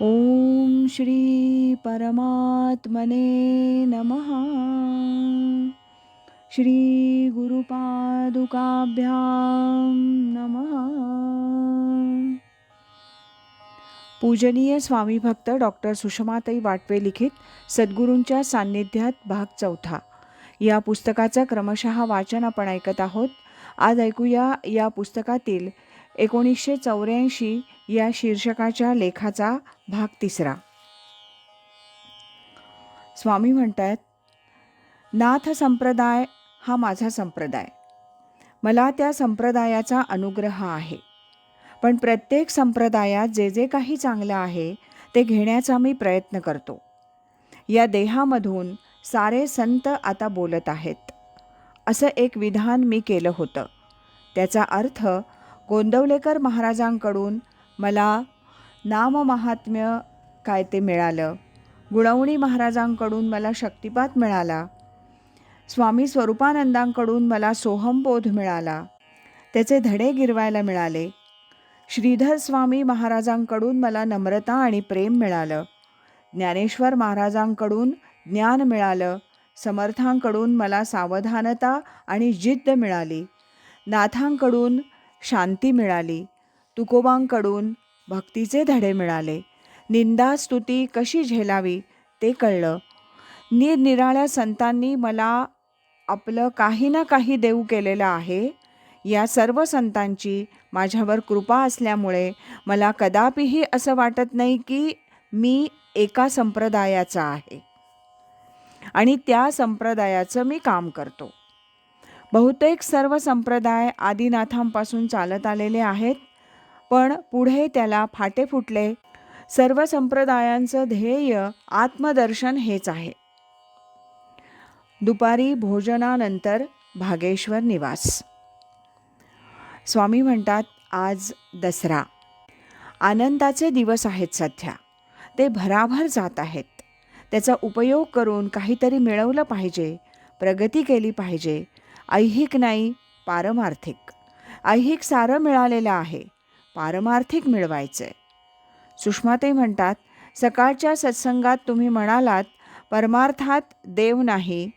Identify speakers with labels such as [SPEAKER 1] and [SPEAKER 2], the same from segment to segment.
[SPEAKER 1] ओम श्री परमात्मने नमः। श्री गुरुपादुकाभ्यां नमः। पूजनीय स्वामी भक्त डॉक्टर सुषमाताई वाटवे लिखित सद्गुरूंच्या सान्निध्यात भाग चौथा. या पुस्तकाचं क्रमशः वाचन आपण ऐकत आहोत. आज ऐकूया या पुस्तकातील एकोणीसशे चौऱ्याऐंशी या शीर्षकाच्या लेखाचा भाग तिसरा. स्वामी म्हणतात नाथ संप्रदाय हा माझा संप्रदाय. मला त्या संप्रदायाचा अनुग्रह आहे. पण प्रत्येक संप्रदायात जे जे काही चांगलं आहे ते घेण्याचा मी प्रयत्न करतो. या देहामधून सारे संत आता बोलत आहेत. असं एक विधान मी केलं होतं. त्याचा अर्थ गोंदवलेकर महाराजांकडून मला नाममाहात्म्य काय ते मिळालं. गुणवणी महाराजांकडून मला शक्तिपात मिळाला. स्वामी स्वरूपानंदांकडून मला सोहमबोध मिळाला. त्याचे धडे गिरवायला मिळाले. श्रीधर स्वामी महाराजांकडून मला नम्रता आणि प्रेम मिळालं. ज्ञानेश्वर महाराजांकडून ज्ञान मिळालं. समर्थांकडून मला सावधानता आणि जिद्द मिळाली. नाथांकडून शांती मिळाली. तुकोबांकडून भक्तीचे धडे मिळाले. निंदा स्तुती कशी झेलावी ते कळलं. निरनिराळ्या संतांनी मला आपलं काही ना काही देऊ केलेलं आहे. या सर्व संतांची माझ्यावर कृपा असल्यामुळे मला कदापिही असं वाटत नाही की मी एका संप्रदायाचा आहे. आणि त्या संप्रदायाचं मी काम करतो. बहुतेक सर्व संप्रदाय आदिनाथांपासून चालत आलेले आहेत. पण पुढे त्याला फाटे फुटले. सर्व संप्रदायांचं ध्येय आत्मदर्शन हेच आहे. दुपारी भोजनानंतर भागेश्वर निवास. स्वामी म्हणतात आज दसरा. आनंदाचे दिवस आहेत सध्या. ते भराभर जात आहेत. त्याचा उपयोग करून काहीतरी मिळवलं पाहिजे प्रगती केली पाहिजे. ऐहिक नाही पारमार्थिक. ऐहिक सारं मिळालेलं आहे. पारमार्थिक मिळवायचं. आहे सुषमाते म्हणतात सकाळच्या सत्संगात तुम्ही म्हणालात परमार्थात देव नाही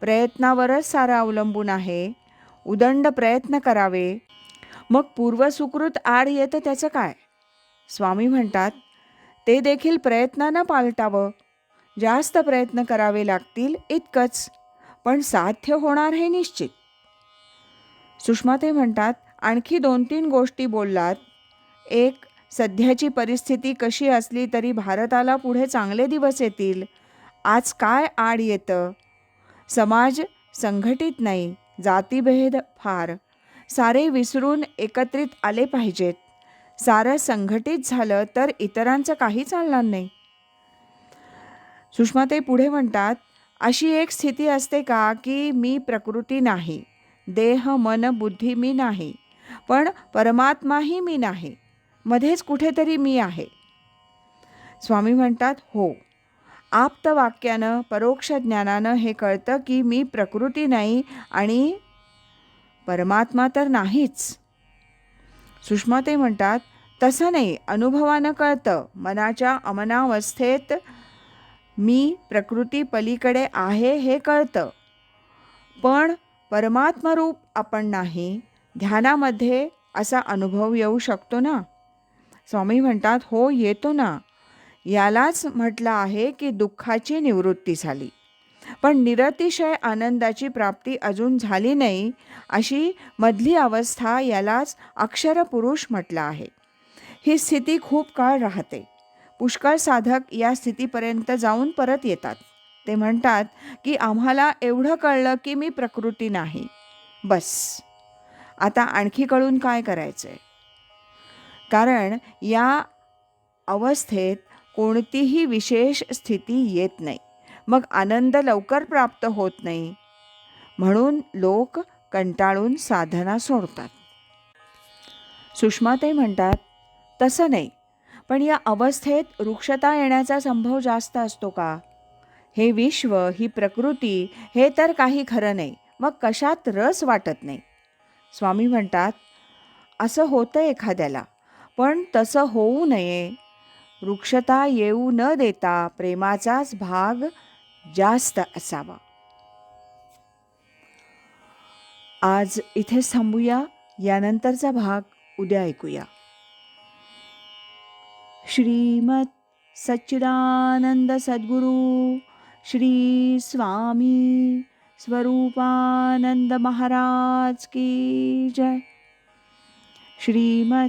[SPEAKER 1] प्रयत्नावरच सारं अवलंबून आहे उदंड प्रयत्न करावे मग पूर्वसुकृत आड येतं त्याचं काय? स्वामी म्हणतात ते देखील प्रयत्नानं पालटावं. जास्त प्रयत्न करावे लागतील इतकंच पण साध्य होणार हे निश्चित. सुषमाते म्हणतात आणखी दोन तीन गोष्टी बोललात एक सध्याची परिस्थिती कशी असली तरी भारताला पुढे चांगले दिवस येतील. आज काय आड येतं? समाज संघटित नाही जातीभेद फार. सारे विसरून एकत्रित आले पाहिजेत. सारं संघटित झालं तर इतरांचं काही चालणार नाही. सुषमाते पुढे म्हणतात अशी एक स्थिती असते का की मी प्रकृती नाही देह मन बुद्धी मी नाही पण परमात्माही मी नाही. मध्येच कुठेतरी मी आहे. स्वामी म्हणतात हो आप्त वाक्यानं परोक्ष ज्ञानानं हे कळतं की मी प्रकृती नाही आणि परमात्मा तर नाहीच. सुषमा ते म्हणतात तसं नाही अनुभवानं कळतं. मनाच्या अमनावस्थेत मी प्रकृती पलीकडे आहे हे कळतं. पण परमात्मरूप आपण नाही ध्यानामध्ये असा अनुभव येऊ शकतो ना? स्वामी म्हणतात हो येतो ना. यालाच म्हटलं आहे की दुःखाची निवृत्ती झाली. पण निरतिशय आनंदाची प्राप्ती अजून झाली नाही अशी मधली अवस्था यालाच अक्षरपुरुष म्हटलं आहे. ही स्थिती खूप काळ राहते. पुष्कळ साधक या स्थितीपर्यंत जाऊन परत येतात. ते म्हणतात की आम्हाला एवढं कळलं की मी प्रकृती नाही. बस. आता आणखी कळून काय करायचं आहे कारण या अवस्थेत कोणतीही विशेष स्थिती येत नाही. मग आनंद लवकर प्राप्त होत नाही. म्हणून लोक कंटाळून साधना सोडतात. सुषमाते म्हणतात तसं नाही पण या अवस्थेत वृक्षता येण्याचा संभव जास्त असतो का? हे विश्व ही प्रकृती हे तर काही खरं नाही मग कशात रस वाटत नाही? स्वामी म्हणतात असं होतं एखाद्याला. पण तसं होऊ नये. वृक्षता येऊ न देता प्रेमाचाच भाग जास्त असावा. आज इथेच थांबूया. यानंतरचा भाग उद्या ऐकूया. श्रीमत सच्चिदानंद सद्गुरु श्री स्वामी स्वरूपानंद महाराज की जय. श्रीमत